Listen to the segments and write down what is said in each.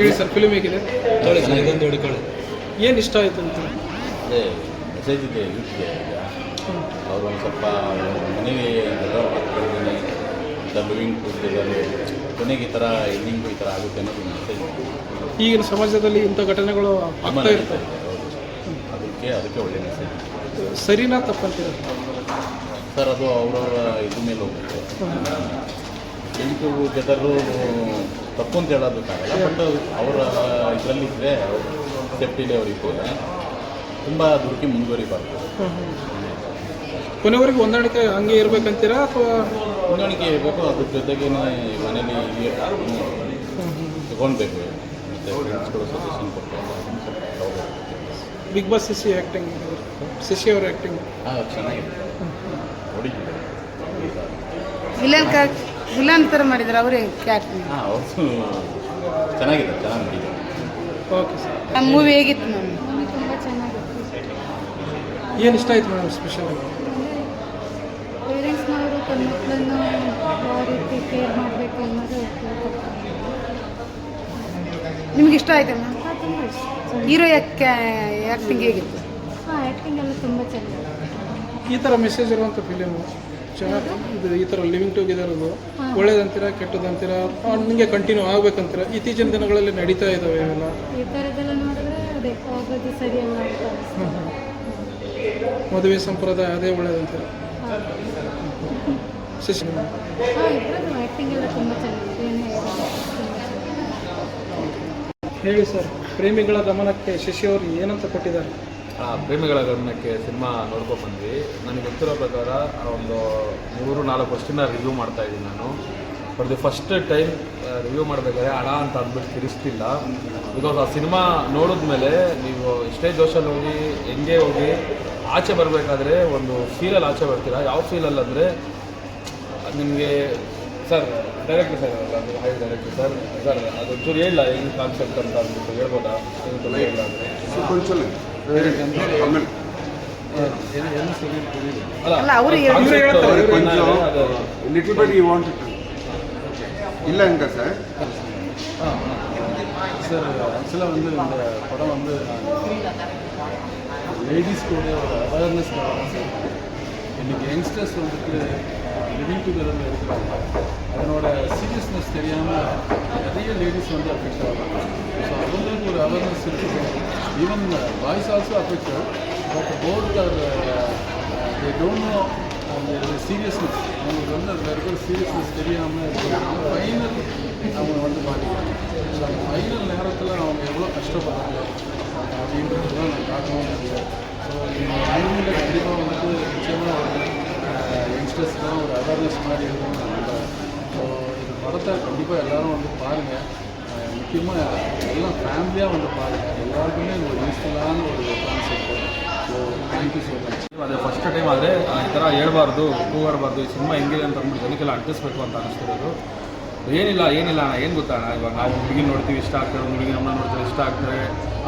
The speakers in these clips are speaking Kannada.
ಹೇಳಿ ಸರ್ ಫಿಲ್ಮ್ ಹೇಗಿದೆ? ಇದೊಂದು ಹಿಡ್ಕೊಳ್ಳಿ ಏನು ಇಷ್ಟ ಆಯ್ತು ಅಂತ ಅದೇ ಮೆಸೇಜ್ ಇದೆ ಯೂತ್ಗೆ ಈಗ. ಅವರು ಒಂದು ಸ್ವಲ್ಪ ಮನೆಗೆ ಡಬ್ಬಿಂಗ್ ಮಾತು ಕೇಳ್ತೀನಿ ದ ಲಿವಿಂಗ್ ಟುಗೆದರ್ ಕೊನೆಗೆ ಈ ಥರ ಎಂಡಿಂಗು ಈ ಥರ ಆಗುತ್ತೆ ಅನ್ನೋದು ಮೆಸೇಜ್ ಈಗಿನ ಸಮಾಜದಲ್ಲಿ ಇಂಥ ಘಟನೆಗಳು ಆಗ್ತಾ ಇರ್ತವೆ ಅದಕ್ಕೆ ಅದಕ್ಕೆ ಒಳ್ಳೆ ಮೆಸೇಜ್ ಸರಿನಾ ತಪ್ಪಂತೀರ ಸರ್ ಅದು ಅವರವರ ಇದ್ರ ಮೇಲೆ ಹೋಗುತ್ತೆ. ಎಂಟು ಗೆದರು ತಪ್ಪು ಅಂತ ಹೇಳೋದಕ್ಕಾಗಲ್ಲ. ಬಟ್ ಅವರ ಇದರಲ್ಲಿದ್ದರೆ ಸೇಫ್ಟಿಲಿ ಅವ್ರಿಗೆ ಹೋದ್ರೆ ತುಂಬ ದುಡುಕಿ ಮುಂದುವರಿಬಾರ್ದು. ಕೊನೆವರೆಗೂ ಹೊಂದಾಣಿಕೆ ಹಂಗೆ ಇರಬೇಕಂತೀರಾ ಅಥವಾ? ಹೊಂದಾಣಿಕೆ ಇರಬೇಕು. ಅದ್ರ ಜೊತೆಗೆ ಮನೇಲಿ ತಗೊಳ್ಬೇಕು ಮತ್ತು ಫ್ರೆಂಡ್ಸ್ಗಳು ಸಜೆಷನ್ ಕೊಟ್ಟು ಬಿಗ್ ಬಾಸ್ ಸಿಸಿ ಆ್ಯಕ್ಟಿಂಗ್ ಶಶಿ ಅವ್ರ ಆ್ಯಕ್ಟಿಂಗ್ ಹಾಂ ಚೆನ್ನಾಗಿದೆ. ನೋಡಿದ್ದೀವಿ ಇಲ್ಲ ವಿಲನ್ ಥರ ಮಾಡಿದ್ರು ಅವರೇ ಕ್ಯಾಟ್ ಹಾಂ ಅವ್ರದ್ದು ಚೆನ್ನಾಗಿದೆ ಚೆನ್ನಾಗಿ ಮಾಡಿದ್ದಾರೆ. Okay sir. ನಮ್ಮ ಮೂವಿ ಹೇಗಿತ್ತು ಮ್ಯಾಮ್? ತುಂಬ ಚೆನ್ನಾಗಿತ್ತು ಏನು ಇಷ್ಟ ಆಯ್ತು ಮೇಡಮ್ ಸ್ಪೆಷಲ್ ಪೇರೆಂಟ್ಸ್ನವರು ತನ್ನ ಮಕ್ಕಳನ್ನು ಯಾವ ರೀತಿ ಕೇರ್ ಮಾಡಬೇಕು ಅನ್ನೋದು. ನಿಮ್ಗೆ ಇಷ್ಟ ಆಯ್ತಾ ಮ್ಯಾಮ್? ತುಂಬ ಇಷ್ಟ. ಹೀರೋ ಯಾಕೆ ಆ್ಯಕ್ಟಿಂಗ್ ಹೇಗಿತ್ತು? ಹಾಂ ಆ್ಯಕ್ಟಿಂಗ್ ಎಲ್ಲ ತುಂಬ ಚೆನ್ನಾಗಿದೆ ಈ ಥರ ಮೆಸೇಜ್ ಇರುವಂಥ ಫಿಲಿಮು ಚೆನ್ನಾಗಿ ಇದು ಈ ಥರ ಲಿವಿಂಗ್ ಟುಗೆದರ್ ಅದು. ಒಳ್ಳೇದಂತೀರಾ ಕೆಟ್ಟದಂತೀರಾ ನಿಮಗೆ ಕಂಟಿನ್ಯೂ ಆಗ್ಬೇಕಂತೀರಾ? ಇತ್ತೀಚಿನ ದಿನಗಳಲ್ಲಿ ನಡೀತಾ ಇದಾವೆ ಇವೆಲ್ಲ. ಈ ಥರದ್ದೆಲ್ಲ ನೋಡಿದ್ರೆ ಅದೇ ಹೋಗೋದು ಸರಿಯಲ್ಲ ಅಂತ ಮದುವೆ ಸಂಪ್ರದಾಯ ಅದೇ ಒಳ್ಳೇದಂತೀರಾ? ಶಶಿ ಹಾಂ ಇಬ್ಬರದ್ದು ಆ್ಯಕ್ಟಿಂಗ್ ಎಲ್ಲ ತುಂಬ ಚೆನ್ನಾಗಿದೆ. ಏನು ಹೇಳಿ ಸರ್ ಪ್ರೇಮಿಗಳ ಗಮನಕ್ಕೆ ಶಶಿ ಅವರು ಏನಂತ ಕೊಟ್ಟಿದ್ದಾರೆ? ಪ್ರೇಮಿಗಳ ಗಮನಕ್ಕೆ ಸಿನಿಮಾ ನೋಡ್ಕೊಂಡು ಬಂದ್ವಿ. ನನಗೆ ಗೊತ್ತಿರೋ ಪ್ರಕಾರ ಒಂದು ಮೂರು, ನಾಲ್ಕು ವರ್ಷದಿಂದ ರಿವ್ಯೂ ಮಾಡ್ತಾ ಇದ್ದೀನಿ ನಾನು. For the first time review ಮಾಡಬೇಕಾದ್ರೆ ಹಣ ಅಂತ ಅಂದ್ಬಿಟ್ಟು ತಿರಿಸ್ತಿಲ್ಲ ಬಿಕಾಸ್ ಆ ಸಿನಿಮಾ ನೋಡಿದ್ಮೇಲೆ ನೀವು ಎಷ್ಟೇ ಜೋಶಲ್ಲಿ ಹೋಗಿ, ಹೆಂಗೆ ಹೋಗಿ, ಆಚೆ ಬರಬೇಕಾದ್ರೆ ಒಂದು ಫೀಲಲ್ಲಿ ಆಚೆ ಬರ್ತೀರಾ? ಯಾವ ಫೀಲಲ್ಲಿ ಅಂದರೆ, ನಿಮಗೆ ಸರ್ ಡೈರೆಕ್ಟರ್ ಸರ್ ಅದು ಹೈ ಡೈರೆಕ್ಟರ್ ಸರ್ ಸರ್ ಅದು ಒಂಚೂರು ಹೇಳಿಲ್ಲ ಏನು ಕಾನ್ಸೆಪ್ಟ್ ಅಂತ ಅಂದ್ಬಿಟ್ಟು ಹೇಳ್ಬೋದಾ? கொஞ்சம் இல்லைங்க சார் சார் ஆக்சுவலாக வந்து இந்த படம் வந்து லேடிஸ்க்கு ஒரு அவேர்னஸ் சார். இன்றைக்கி யங்ஸ்டர்ஸ் வந்துட்டு லிவிங் டுகெதரில் இருக்கிறாங்க. அதனோட சீரியஸ்னஸ் தெரியாமல் நிறைய லேடிஸ் வந்து அஃபெக்ட் ஆகுறாங்க. ஸோ அவங்களுக்கு ஒரு அவேர்னஸ் இருக்குது even boys also affected but both are they don't know அந்த சீரியஸ்னஸ் அவங்களுக்கு வந்து அதில் இருக்கிற சீரியஸ்னஸ் தெரியாமல் இருக்கிறாங்க ஃபைனல் அவங்க வந்து பாதிக்கிறாங்க. ஸோ அந்த ஃபைனல் நேரத்தில் அவங்க எவ்வளோ கஷ்டப்படுறாங்க அப்படின்றது தான் நான் காட்டவும் முடியாது. ஸோ இந்த மூவியில் கண்டிப்பாக வந்துட்டு நிச்சயமாக ஒரு யங்ஸ்டர்ஸ்லாம் ஒரு அவேர்னஸ் மாதிரி இருக்கும்னு நான் நம்புறேன் ஸோ இந்த படத்தை கண்டிப்பாக எல்லாரும் வந்து பாருங்கள் முக்கியமாக எல்லாம் ஃபேமிலியாக வந்து பாருங்கள் எல்லாருக்குமே இது ஒரு யூஸ்ஃபுல்லான ஒரு concept so thank you so much ಅದೇ ಫಸ್ಟ್ ಟೈಮ್ ಆದರೆ ಈ ಥರ ಹೇಳ್ಬಾರ್ದು ಕೂಗಾಡಬಾರ್ದು ಈ ಸಿನಿಮಾ ಹೆಂಗಿದೆ ಅಂತ ಅಂದ್ಬಿಟ್ಟು ಜನಕ್ಕೆಲ್ಲ ಅಂಟಿಸ್ಬೇಕು ಅಂತ ಅನಿಸ್ತಿರೋದು ಏನಿಲ್ಲ ಏನಿಲ್ಲ ಅಣ್ಣ, ಏನು ಗೊತ್ತಾ ಇವಾಗ ನಾವು ಹುಡುಗಿ ನೋಡ್ತೀವಿ, ಇಷ್ಟ ಆಗ್ತಾರೆ ಹುಡುಗಿ ನಮ್ಮನ್ನ ನೋಡ್ತಾರೆ, ಇಷ್ಟ ಆಗ್ತಾರೆ.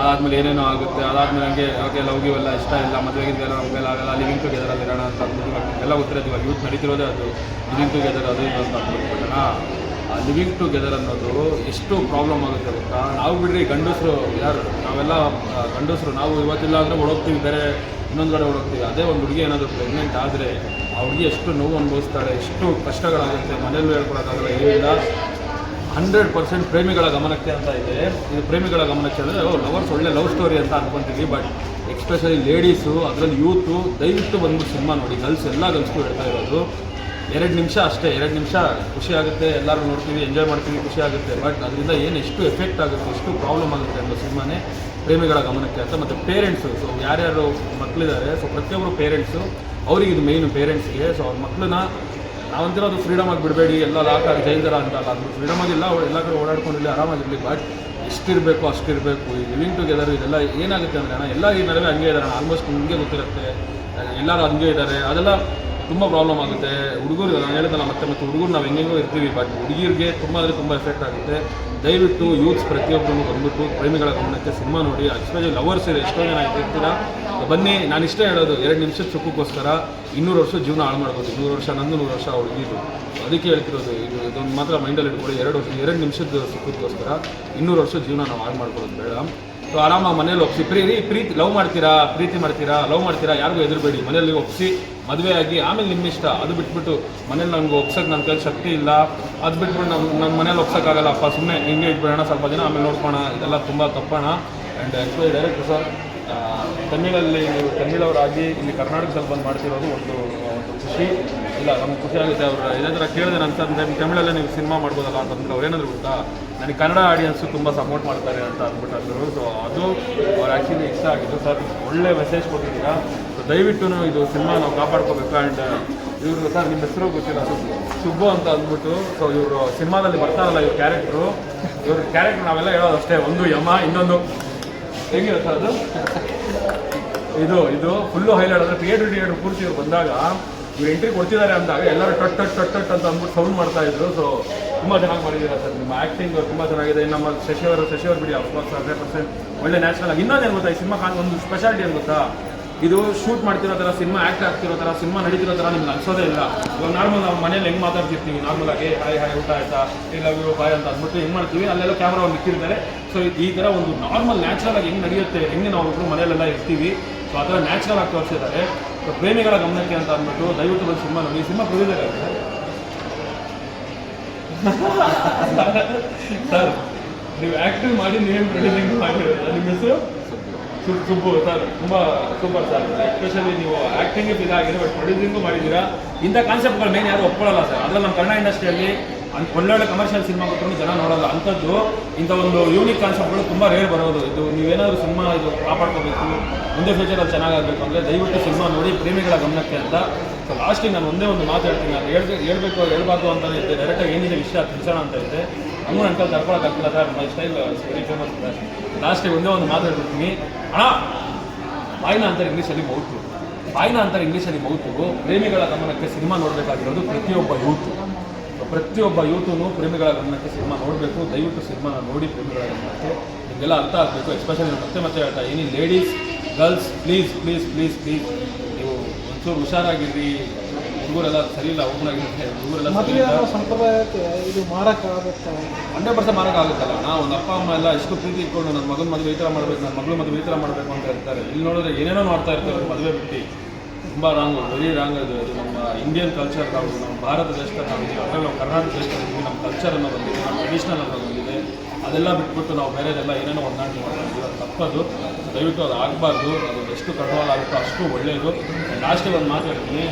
ಅದಾದ್ಮೇಲೆ ಏನೇನೋ ಆಗುತ್ತೆ, ಅದಾದಮೇಲೆ ನನಗೆ ಓಕೆ ಲವ್ ಇವೆಲ್ಲ ಎಲ್ಲ ಇಷ್ಟ ಇಲ್ಲ ಮದುವೆಗಿದ್ದೆಲ್ಲ ನಮಗೆಲ್ಲ ಆಗಲ್ಲ ಲಿವಿಂಗ್ ಟುಗೆದರ್ ಅಲ್ಲಿ ಇರೋಣ ಅಂತ ಅಂದ್ಬಿಟ್ಟು ಎಲ್ಲ ಗೊತ್ತಿರೋದು ಇವಾಗ ಯೂತ್ ನಡೀತಿರೋದೇ ಅದು ಲಿವಿಂಗ್ ಟುಗೆದರ್ ಅದು ಇದು ಅಂತ ಅಂದ್ಬಿಟ್ಟು ಆ ಲಿವಿಂಗ್ ಟುಗೆದರ್ ಅನ್ನೋದು ಎಷ್ಟು ಪ್ರಾಬ್ಲಮ್ ಆಗುತ್ತೆ ಗೊತ್ತಾ? ನಾವು ಬಿಡ್ರಿ, ಗಂಡಸರು ಯಾರು? ನಾವೆಲ್ಲ ಗಂಡಸರು, ನಾವು ಇವತ್ತಿಲ್ಲ ಅಂದರೆ ಓಡೋಗ್ತೀವಿ, ಬೇರೆ ಇನ್ನೊಂದು ಕಡೆ ಓಡೋಗ್ತೀವಿ. ಅದೇ ಒಂದು ಹುಡುಗಿ ಏನಾದರೂ ಪ್ರೆಗ್ನೆಂಟ್ ಆದರೆ ಹುಡುಗಿ ಎಷ್ಟು ನೋವು ಅನುಭವಿಸ್ತಾಳೆ ಎಷ್ಟು ಕಷ್ಟಗಳಾಗುತ್ತೆ ಮನೆಯಲ್ಲೂ ಹೇಳ್ಕೊಳಕ್ಕಾಗಲ್ಲ ಏನಿಲ್ಲ ಹಂಡ್ರೆಡ್ ಪರ್ಸೆಂಟ್ ಪ್ರೇಮಿಗಳ ಗಮನಕ್ಕೆ ಅಂತ ಇದೆ. ಇದು ಪ್ರೇಮಿಗಳ ಗಮನಕ್ಕೆ ಅಂದರೆ ಲವರ್ಸ್ ಒಳ್ಳೆ ಲವ್ ಸ್ಟೋರಿ ಅಂತ ಅನ್ಕೊತೀವಿ ಬಟ್ ಎಕ್ಸ್ಪೆಷಲಿ ಲೇಡೀಸು ಅದರಲ್ಲಿ ಯೂತು ದಯವಿಟ್ಟು ಬಂದು ಸಿನಿಮಾ ನೋಡಿ ಗರ್ಲ್ಸ್ ಎಲ್ಲ ಗರ್ಲ್ಸ್ಗೂ ಹೇಳ್ತಾ ಇರೋದು. ಎರಡು ನಿಮಿಷ ಅಷ್ಟೇ, ಎರಡು ನಿಮಿಷ ಖುಷಿ ಆಗುತ್ತೆ, ಎಲ್ಲರೂ ನೋಡ್ತೀವಿ ಎಂಜಾಯ್ ಮಾಡ್ತೀವಿ, ಖುಷಿ ಆಗುತ್ತೆ. ಬಟ್ ಅದರಿಂದ ಏನು ಎಷ್ಟು ಎಫೆಕ್ಟ್ ಆಗುತ್ತೆ, ಎಷ್ಟು ಪ್ರಾಬ್ಲಮ್ ಆಗುತ್ತೆ ಅನ್ನೋ ಸಿನಿಮಾನೇ ಪ್ರೇಮಿಗಳ ಗಮನಕ್ಕೆ ಅಂತ ಮತ್ತು ಪೇರೆಂಟ್ಸು ಸೊ ಯಾರ್ಯಾರು ಮಕ್ಕಳಿದ್ದಾರೆ ಸೊ ಪ್ರತಿಯೊಬ್ಬರು ಪೇರೆಂಟ್ಸು ಅವ್ರಿಗೆ ಇದು ಮೇಯ್ನು ಪೇರೆಂಟ್ಸ್ಗೆ ಸೊ ಅವ್ರ ಮಕ್ಕಳನ್ನ ನಾವಂತಿರೋದು ಫ್ರೀಡಮ್ ಆಗಿ ಬಿಡಬೇಡಿ, ಎಲ್ಲ ಲಾಕ್ ಆಗಿ ಜೈಲ್ದಾರ ಅಂತ ಅಲ್ಲ ಅದು ಫ್ರೀಡಮ್ ಆಗಿಲ್ಲ ಎಲ್ಲ ಕಡೆ ಓಡಾಡ್ಕೊಂಡಿರಲಿ ಆರಾಮಾಗಿರಲಿ ಬಟ್ ಎಷ್ಟಿರಬೇಕು, ಅಷ್ಟಿರಬೇಕು, ಈ ಲಿವಿಂಗ್ ಟುಗೆದರ್ ಇದೆಲ್ಲ ಏನಾಗುತ್ತೆ ಅಂದರೆ, ಅಣ್ಣ, ಎಲ್ಲ ಈ ನಡುವೆ ಹಂಗೆ ಇದ್ದಾರೆ ಆಲ್ಮೋಸ್ಟ್ ನಿಮಗೆ ಗೊತ್ತಿರುತ್ತೆ, ಎಲ್ಲರೂ ಹಂಗೆ ಇದ್ದಾರೆ ಅದೆಲ್ಲ ತುಂಬ ಪ್ರಾಬ್ಲಮ್ ಆಗುತ್ತೆ. ಹುಡುಗರು, ನಾನು ಹೇಳಿದಲ್ಲ ಮತ್ತೆ ಮತ್ತೆ ಹುಡುಗರು ನಾವು ಹೆಂಗೆಂಗೋ ಇರ್ತೀವಿ ಬಟ್ ಹುಡುಗಿರಿಗೆ ತುಂಬ ಅಂದರೆ ತುಂಬ ಎಫೆಕ್ಟ್ ಆಗುತ್ತೆ. ದಯವಿಟ್ಟು ಯೂತ್ಸ್ ಪ್ರತಿಯೊಬ್ಬರು ಬಂದ್ಬಿಟ್ಟು ಪ್ರೇಮಿಗಳ ಗಮನಕ್ಕೆ ಸಿನಿಮಾ ನೋಡಿ. ಎಸ್ಪೆಷಲಿ ಲವರ್ಸ್ ಎಷ್ಟೋ ಜನ ಇರ್ತೀರಾ ಬನ್ನಿ, ನಾನು ಇಷ್ಟೇ ಹೇಳೋದು, ಎರಡು ನಿಮಿಷದ ಸುಖಕ್ಕೋಸ್ಕರ ಇನ್ನೂರು ವರ್ಷ ಜೀವನ ಹಾಳು ಮಾಡ್ಬೋದು. ನೂರು ವರ್ಷ, ನಂದು ನೂರು ವರ್ಷ ಹುಡುಗಿದು ಅದಕ್ಕೆ ಹೇಳ್ತಿರೋದು, ಇದು ಇದೊಂದು ಮಾತ್ರ ಮೈಂಡಲ್ಲಿ ಇಟ್ಕೊಳ್ಳಿ. ಎರಡು ವರ್ಷ ಎರಡು ನಿಮಿಷದ ಸುಖಕ್ಕೋಸ್ಕರ ಇನ್ನೂರು ವರ್ಷ ಜೀವನ ನಾವು ಹಾಳು ಮಾಡ್ಕೊಳ್ಳೋದು ಬೇಡ. ಸೊ ಆರಾಮಾಗಿ ಮನೇಲಿ ಒಪ್ಸಿ. ಪ್ರೀ ರೀ, ಪ್ರೀತಿ ಲವ್ ಮಾಡ್ತೀರಾ, ಪ್ರೀತಿ ಮಾಡ್ತೀರಾ, ಲವ್ ಮಾಡ್ತೀರಾ, ಯಾರಿಗೂ ಎದುರಬೇಡಿ ಮನೇಲಿ ಒಪ್ಸಿ, ಮದುವೆ ಆಗಿ, ಆಮೇಲೆ ನಿಮ್ಮ ಇಷ್ಟ. ಅದು ಬಿಟ್ಬಿಟ್ಟು ಮನೇಲಿ ನಂಗೆ ಒಪ್ಸಕ್ಕೆ ನನ್ನ ಕೈಲಿ ಶಕ್ತಿ ಇಲ್ಲ. ಅದು ಬಿಟ್ಬಿಟ್ಟು ನಮ್ಮ ನನ್ನ ಮನೇಲಿ ಒಪ್ಸೋಕ್ಕಾಗಲ್ಲಪ್ಪ ಸುಮ್ಮನೆ ಹಿಂಗೆ ಇಟ್ಬಿಡೋಣ ಸ್ವಲ್ಪ ದಿನ, ಆಮೇಲೆ ನೋಡ್ಕೋಣ. ಇದೆಲ್ಲ ತುಂಬ ತಪ್ಪೋಣ. ಆ್ಯಂಡ್ ಆ್ಯಕ್ಚುಲಿ ಡೈರೆಕ್ಟ್ ಸರ್ ತಮಿಳಲ್ಲಿ ನೀವು ತಮಿಳವರಾಗಿ ಇಲ್ಲಿ ಕರ್ನಾಟಕದಲ್ಲಿ ಬಂದು ಮಾಡ್ತಿರೋದು ಒಂದು ಒಂದು ಖುಷಿ. ಇಲ್ಲ, ನಮ್ಗೆ ಖುಷಿ ಆಗುತ್ತೆ. ಅವರು ಇದೇ ಥರ ಕೇಳಿದ್ರೆ ಅಂತಂದರೆ ತಮಿಳಲ್ಲೇ ನೀವು ಸಿನಿಮಾ ಮಾಡ್ಬೋದಲ್ಲ ಅಂತಂದ್ರೆ ಅವ್ರು ಏನಾದರೂ ಗೊತ್ತಾ ನನಗೆ ಕನ್ನಡ ಆಡಿಯನ್ಸು ತುಂಬ ಸಪೋರ್ಟ್ ಮಾಡ್ತಾರೆ ಅಂತ ಅಂದ್ಬಿಟ್ಟು ಅಂದರು. ಸೊ ಅದು ಅವ್ರು ಆ್ಯಕ್ಚುಲಿ ಇಷ್ಟ ಆಗಿದ್ದು. ಸರ್, ಒಳ್ಳೆ ಮೆಸೇಜ್ ಕೊಟ್ಟಿದ್ದೀರಾ? ಸೊ ದಯವಿಟ್ಟು ಇದು ಸಿನಿಮಾ ನಾವು ಕಾಪಾಡ್ಕೋಬೇಕು. ಆ್ಯಂಡ್ ಇವರು, ಸರ್, ನಿಮ್ಮ ಹೆಸರು ಗೊತ್ತಿಲ್ಲ. ಸುಬ್ಬು ಅಂತ ಅಂದ್ಬಿಟ್ಟು. ಸೊ ಇವರು ಸಿನಿಮಾದಲ್ಲಿ ಬರ್ತಾರಲ್ಲ ಇವ್ರ ಕ್ಯಾರೆಕ್ಟ್ರು ಇವ್ರ ಕ್ಯಾರೆಕ್ಟರ್ ನಾವೆಲ್ಲ ಹೇಳೋದು ಅಷ್ಟೇ. ಒಂದು ಯಮ, ಇನ್ನೊಂದು ಸರ್ ಅದು ಇದು ಇದು ಫುಲ್ಲು ಹೈಲೈಟ್ ಅಂದರೆ ಥಿಯೇಟರ್ ಥಿಯೇಟರ್ ಪೂರ್ತಿ ಬಂದಾಗ ಇವ್ರು ಎಂಟ್ರಿ ಕೊಡ್ತಿದ್ದಾರೆ ಅಂದಾಗ ಎಲ್ಲರೂ ಟಟ್ ಟಟ್ ಟಟ್ ಟಟ್ ಅಂತ ಅಂದ್ಬಿಟ್ಟು ಸೌಂಡ್ ಮಾಡ್ತಾ ಇದ್ರು. ಸೊ ತುಂಬ ಚೆನ್ನಾಗಿ ಮಾಡಿದ್ದೀರಾ ಸರ್ ನಿಮ್ಮ ಆ್ಯಕ್ಟಿಂಗ್ ತುಂಬ ಚೆನ್ನಾಗಿದೆ. ನಮ್ಮ ಶಶಿಯವರು ಶಶಿಯವರು ಬಿಡಿ ಅಫ್ಕೋರ್ಸ್ ಹಂಡ್ರೆಡ್ ಪರ್ಸೆಂಟ್ ಒಳ್ಳೆ ನ್ಯಾಚುರಲ್ ಆಗಿ. ಇನ್ನೊಂದು ಏನು ಗೊತ್ತಾ, ಈ ಸಿನಿಮಾ ಕಾನ್ ಒಂದು ಸ್ಪೆಷಾಲಿಟಿ ಏನು ಗೊತ್ತಾ? ಇದು ಶೂಟ್ ಮಾಡ್ತಿರೋ ಥರ ಸಿನಿಮಾ ಆ್ಯಕ್ಟ್ ಆಗ್ತಿರೋ ಥರ ಸಿನಿಮಾ ನಡೀತಿರೋ ಥರ ನಿಮ್ಗೆ ಅನ್ಸೋದೇ ಇಲ್ಲ. ಇವಾಗ ನಾರ್ಮಲ್ ನಾವು ಮನೇಲಿ ಹೆಂಗೆ ಮಾತಾಡ್ತಿರ್ತೀವಿ? ನಾರ್ಮಲ್ ಆಗಿ ಹಾಯ್ ಹಾಯ್ ಊಟ ಆಯ್ತಾ? ಇಲ್ಲ ಯು ಬಾಯ್ ಅಂತ ಅಂದ್ಬಿಟ್ಟು ಹೆಂಗೆ ಮಾಡ್ತೀವಿ? ಅಲ್ಲೆಲ್ಲ ಕ್ಯಾಮ್ರಾ ಇಟ್ಟಿರ್ತಾರೆ ಸೊ ಈ ಥರ ಒಂದು ನಾರ್ಮಲ್ ನ್ಯಾಚುರಲ್ ಆಗಿ ಹೆಂಗೆ ನಡೆಯುತ್ತೆ? ಹೆಂಗೆ ನಾವು ಒಬ್ಬರು ಮನೆಯಲ್ಲೆಲ್ಲ ಇರ್ತೀವಿ? ಸೊ ಆ ನ್ಯಾಚುರಲ್ ಆಗಿ ತೋರಿಸಿದ್ದಾರೆ. ಸೊ ಪ್ರೇಮಿಗಳ ಗಮನಕ್ಕೆ ಅಂತ ಅಂದ್ಬಿಟ್ಟು ದಯವಿಟ್ಟು ಬಂದು ಸಿನಿಮಾ ನೋಡಿ. ಸಿನಿಮಾ ಪ್ರೊಡ್ಯೂಸರ್ ಸರ್ ನೀವು ಆ್ಯಕ್ಟಿಂಗ್ ಮಾಡಿ ನೀವೇನು ಪ್ರೊಡ್ಯೂಸಿಂಗ್ ಮಾಡಿರೋದು ನಿಮ್ಮ ಹೆಸರು? ಸುಬ್ಬು, ಸರ್, ತುಂಬ ಸೂಪರ್ ಸರ್. ಎಸ್ಪೆಷಲಿ ನೀವು ಆ್ಯಕ್ಟಿಂಗ್ ಇದಾಗಿದೆ ಬಟ್ ಪ್ರೊಡ್ಯೂಸಿಂಗು ಮಾಡಿದ್ದೀರಾ ಇಂಥ ಕಾನ್ಸೆಪ್ಟ್ಗಳು ಮೇನ್ ಯಾರು ಒಪ್ಕೊಳ್ಳಲ್ಲ ಸರ್. ಅದ್ರ ನಮ್ಮ ಕನ್ನಡ ಇಂಡಸ್ಟ್ರಿಯಲ್ಲಿ ಅಂತ ಒಳ್ಳೊಳ್ಳೆ ಕಮರ್ಷಿಯಲ್ ಸಿನಿಮಾ ಕೊಟ್ಟರು ಜನ ನೋಡೋಲ್ಲ. ಅಂಥದ್ದು ಇಂಥ ಒಂದು ಯೂನಿಕ್ ಕಾನ್ಸೆಪ್ಟ್ಗಳು ತುಂಬ ರೇರ್ ಬರೋದು. ಇದು ನೀವೇನಾದರೂ ಸಿನಿಮಾ ಇದು ಕಾಪಾಡ್ಕೋಬೇಕು, ಮುಂದೆ ಫ್ಯೂಚರಲ್ಲಿ ಚೆನ್ನಾಗಾಗಬೇಕು ಅಂದರೆ ದಯವಿಟ್ಟು ಸಿನಿಮಾ ನೋಡಿ ಪ್ರೇಮಿಗಳ ಗಮನಕ್ಕೆ ಅಂತ. ಸೊ ಲಾಸ್ಟಿಗೆ ನಾನು ಒಂದೇ ಒಂದು ಮಾತು ಹೇಳ್ತೀನಿ. ನಾನು ಹೇಳ್ಬೇಕು ಹೇಳ್ಬೇಕು ಹೇಳ್ಬಾರ್ದು ಅಂತಲೇ ಇದ್ದೆ. ಡೈರೆಕ್ಟಾಗಿ ಏನಿದೆ ವಿಷಯ ತಿಳಿಸೋಣ ಅಂತ ಇದ್ದೆ. ಹಂಗೂ ಅಂಕಲ್ ತರ್ಕೊಳಕ್ಕೆ ತಡ್ಕೊಳಕ್ಕಾಗ್ತಿಲ್ಲ sir my style very famous ಲಾಸ್ಟಿಗೆ ಒಂದೇ ಒಂದು ಮಾತಾಡಿ ಹೇಳ್ಬಿಡ್ತೀನಿ ಅಣ್ಣ, ಬಾಯ್ನ ಅಂತಾರೆ ಇಂಗ್ಲೀಷಲ್ಲಿ ಮೌತು ಬಾಯ್ನ ಅಂತಾರೆ ಇಂಗ್ಲೀಷಲ್ಲಿ ಮೌತು ಪ್ರೇಮಿಗಳ ಗಮನಕ್ಕೆ ಸಿನಿಮಾ ನೋಡಬೇಕಾಗಿರೋದು ಪ್ರತಿಯೊಬ್ಬ ಯೂತು ಪ್ರತಿಯೊಬ್ಬ ಯೂತೂ ಪ್ರೇಮಿಗಳ ಗಮನಕ್ಕೆ ಸಿನಿಮಾ ನೋಡಬೇಕು. ದಯವಿಟ್ಟು ಸಿನಿಮಾನ ನೋಡಿ ಪ್ರೇಮಿಗಳ ಗಮನಕ್ಕೆ. ನಿಮಗೆಲ್ಲ ಅರ್ಥ ಆಗಬೇಕು ಎಸ್ಪೆಷಲಿ ಮತ್ತೆ ಮತ್ತೆ ಹೇಳ್ತಾ, any ladies girls please please please please ನೀವು ಒಂಚೂರು ಹುಷಾರಾಗಿರ್ರಿ ಹುಡುಗರೆಲ್ಲ ಸರಿ ಇಲ್ಲ ಹುಡುಗರೆಲ್ಲ ಸರಿ ಸಂಪ್ರದಾಯಕ್ಕೆ ಇದು ಮಾರಕ್ಕಾಗುತ್ತಾ ಹಂಡ್ರೆಡ್ ಪರ್ಸೆಂಟ್ ಮಾಡೋಕ್ಕಾಗುತ್ತಲ್ಲ ನಾವು ಒಂದು ಅಪ್ಪ ಅಮ್ಮ ಎಲ್ಲ ಎಷ್ಟು ಪ್ರೀತಿ ಇಟ್ಕೊಂಡು ನನ್ನ ಮಗನ ಮದುವೆ ಈ ಥರ ಮಾಡಬೇಕು ನನ್ನ ಮಗಳು ಮದುವೆ ಈ ಥರ ಮಾಡಬೇಕು ಅಂತ ಹೇಳ್ತಾರೆ. ಇಲ್ಲಿ ನೋಡಿದ್ರೆ ಏನೇನೋ ಮಾಡ್ತಾ ಇರ್ತಾರೆ ಮದುವೆ ಬಿಟ್ಟು. ತುಂಬ ರಾಂಗ್ ವೆರಿ ರಾಂಗ್ ಅದು ಅದು ನಮ್ಮ ಇಂಡಿಯನ್ ಕಲ್ಚರ್ ನಾವು ನಮ್ಮ ಭಾರತ ದೇಶದಲ್ಲಿ ನಾವು ಇದೀವಿ ಅದರಲ್ಲಿ ನಾವು ಕರ್ನಾಟಕ ದೇಶದಲ್ಲಿ ನಮ್ಮ ಕಲ್ಚರ್ ಅನ್ನೋ ಬಂದಿದೆ ನಮ್ಮ ಟ್ರೆಡಿಷನಲ್ ಅನ್ನೋ ಬಂದಿದೆ. ಅದೆಲ್ಲ ಬಿಟ್ಬಿಟ್ಟು ನಾವು ಬೇರೆದೆಲ್ಲ ಏನೇನೋ ಹೊಂದಾಣಿಕೆ ಮಾಡ್ತೀವಿ. ತಪ್ಪದು. ದಯವಿಟ್ಟು ಅದು ಆಗಬಾರ್ದು. ಅದು ಎಷ್ಟು ಕಂಟ್ರೋಲ್ ಆಗುತ್ತೋ ಅಷ್ಟು ಒಳ್ಳೆಯದು ಲಾಸ್ಟಿಗೆ ಒಂದು ಮಾತಾಡ್ತೀನಿ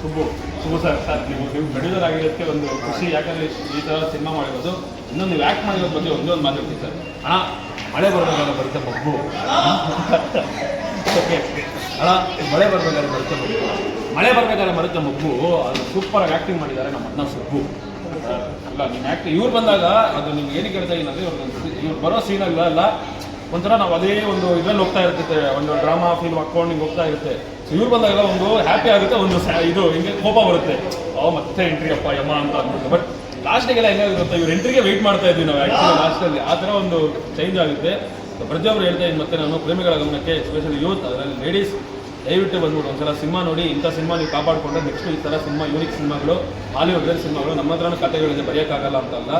ಸುಬ್ಬು ಸುಬ್ಬು ಸರ್ ಸರ್, ನೀವು ನೀವು ಪ್ರೊಡ್ಯೂಸರ್ ಆಗಿರೋದಕ್ಕೆ ಒಂದು ಖುಷಿ. ಯಾಕಂದರೆ ಈ ಥರ ಸಿನಿಮಾ ಮಾಡಿರೋದು. ಇನ್ನೊಂದು ನೀವು ಆ್ಯಕ್ಟ್ ಮಾಡಿರೋದ್ರ ಬಗ್ಗೆ ಒಂದೇ ಒಂದು ಮಾತಾಡ್ತೀನಿ ಸರ್. ಅಣ್ಣ, ಮಳೆ ಬರಬೇಕಾದ್ರೆ ಬರುತ್ತೆ ಮಬ್ಬು ಓಕೆ ಅಣ್ಣ, ಮಳೆ ಬರಬೇಕಾದ್ರೆ ಬರುತ್ತೆ ಮಬ್ಬು ಮಳೆ ಬರಬೇಕಾದ್ರೆ ಬರುತ್ತೆ ಮಬ್ಬು ಅದು ಸೂಪರಾಗಿ ಆ್ಯಕ್ಟಿಂಗ್ ಮಾಡಿದ್ದಾರೆ ನಮ್ಮ ಅಣ್ಣ ಸುಬ್ಬು. ಅಲ್ಲ ನಿಮ್ಮ ಆ್ಯಕ್ಟ್ ಇವ್ರು ಬಂದಾಗ ಅದು ನಿಮ್ಗೆ ಏನು ಕೇಳ್ತಾ ಇಲ್ಲ ಇವ್ರು ಇವ್ರು ಬರೋ ಸೀನಲ್ಲ ಅಲ್ಲ ಒಂಥರ ನಾವು ಅದೇ ಒಂದು ಇದ್ರಲ್ಲಿ ಹೋಗ್ತಾ ಇರ್ತೈತೆ, ಒಂದು ಡ್ರಾಮಾ ಫಿಲ್ಮ್ ಹಾಕೊಂಡು ಹಿಂಗೆ ಹೋಗ್ತಾ ಇರುತ್ತೆ. ಸೊ ಇವ್ರು ಬಂದಾಗೆಲ್ಲ ಒಂದು ಹ್ಯಾಪಿ ಆಗುತ್ತೆ, ಒಂದು ಇದು ಹಿಂಗೆ ಕೋಪ ಬರುತ್ತೆ. ಓ, ಮತ್ತೆ ಎಂಟ್ರಿ ಅಪ್ಪ, ಯಮ್ಮ ಅಂತ ಅಂದ್ಬಿಟ್ಟು. ಬಟ್ ಲಾಸ್ಟಿಗೆಲ್ಲ ಹೆಂಗಾಗುತ್ತೆ ಇವ್ರು ಎಂಟ್ರಿಗೆ ವೆಯ್ಟ್ ಮಾಡ್ತಾ ಇದ್ವಿ ನಾವು ಆ್ಯಕ್ಚುಲಿ ಲಾಸ್ಟಲ್ಲಿ ಆ ಥರ ಒಂದು ಚೇಂಜ್ ಆಗುತ್ತೆ. ಪ್ರತಿಯೊಬ್ಬರು ಹೇಳ್ತಾ ಇದ್ದೀನಿ ಮತ್ತೆ ನಾನು ಪ್ರೇಮಿಗಳ ಗಮನಕ್ಕೆ ಎಸ್ಪೆಷಲಿ ಯೂತ್ ಅದರಲ್ಲಿ ಲೇಡೀಸ್ ದಯವಿಟ್ಟು ಬಂದ್ಬಿಟ್ಟು ಒಂದ್ಸಲ ಸಿನಿಮಾ ನೋಡಿ, ಇಂಥ ಸಿನಿಮಾ ನೀವು ಕಾಪಾಡಿಕೊಂಡ್ರೆ ನೆಕ್ಸ್ಟ್ ಈ ಥರ ಸಿನಿಮಾ ಯೂನಿಕ್ ಸಿನಿಮಾಗಳು ಹಾಲಿವುಡ್ ಸಿನಿಮಾಗಳು ನಮ್ಮ ಹತ್ರನೂ ಕಥೆಗಳಿದೆ ಬರೆಯೋಕ್ಕಾಗಲ್ಲ ಅಂತಲ್ಲ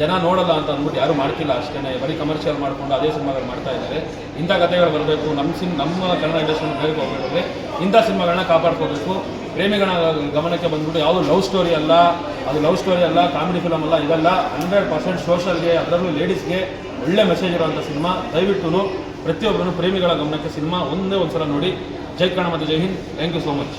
ಜನ ನೋಡಲ್ಲ ಅಂತ ಅಂದ್ಬಿಟ್ಟು ಯಾರು ಮಾಡ್ತಿಲ್ಲ ಅಷ್ಟೇ ಬರೀ ಕಮರ್ಷಿಯಲ್ ಮಾಡಿಕೊಂಡು ಅದೇ ಸಿನಿಮಾಗಳು ಮಾಡ್ತಾ ಇದ್ದಾರೆ. ಇಂಥ ಕಥೆಗಳು ಬರಬೇಕು. ನಮ್ಮ ಸಿನ್, ನಮ್ಮ ಕನ್ನಡ ಇಂಡಸ್ಟ್ರಿ ಬೇರೆ ಹೋಗಬೇಕಾದ್ರೆ ಇಂಥ ಸಿನಿಮಾಗಳನ್ನ ಕಾಪಾಡ್ಕೋಬೇಕು. ಪ್ರೇಮಿಗಳ ಗಮನಕ್ಕೆ ಬಂದ್ಬಿಟ್ಟು ಯಾವುದು ಲವ್ ಸ್ಟೋರಿ ಅಲ್ಲ, ಅದು ಲವ್ ಸ್ಟೋರಿ ಅಲ್ಲ ಕಾಮಿಡಿ ಫಿಲಮ್ ಅಲ್ಲ, ಇದೆಲ್ಲ ಹಂಡ್ರೆಡ್ ಪರ್ಸೆಂಟ್ ಸೋಷಲ್ಗೆ ಅದರಲ್ಲೂ ಲೇಡೀಸ್ಗೆ ಒಳ್ಳೆ ಮೆಸೇಜ್ ಇರುವಂಥ ಸಿನಿಮಾ. ದಯವಿಟ್ಟು ಪ್ರತಿಯೊಬ್ಬರೂ ಪ್ರೇಮಿಗಳ ಗಮನಕ್ಕೆ ಸಿನಿಮಾ ಒಂದೇ ಒಂದು ಸಲ ನೋಡಿ ಜೈ ಕನ್ನಡ ಮತ್ತು ಜೈ Hind thank you so much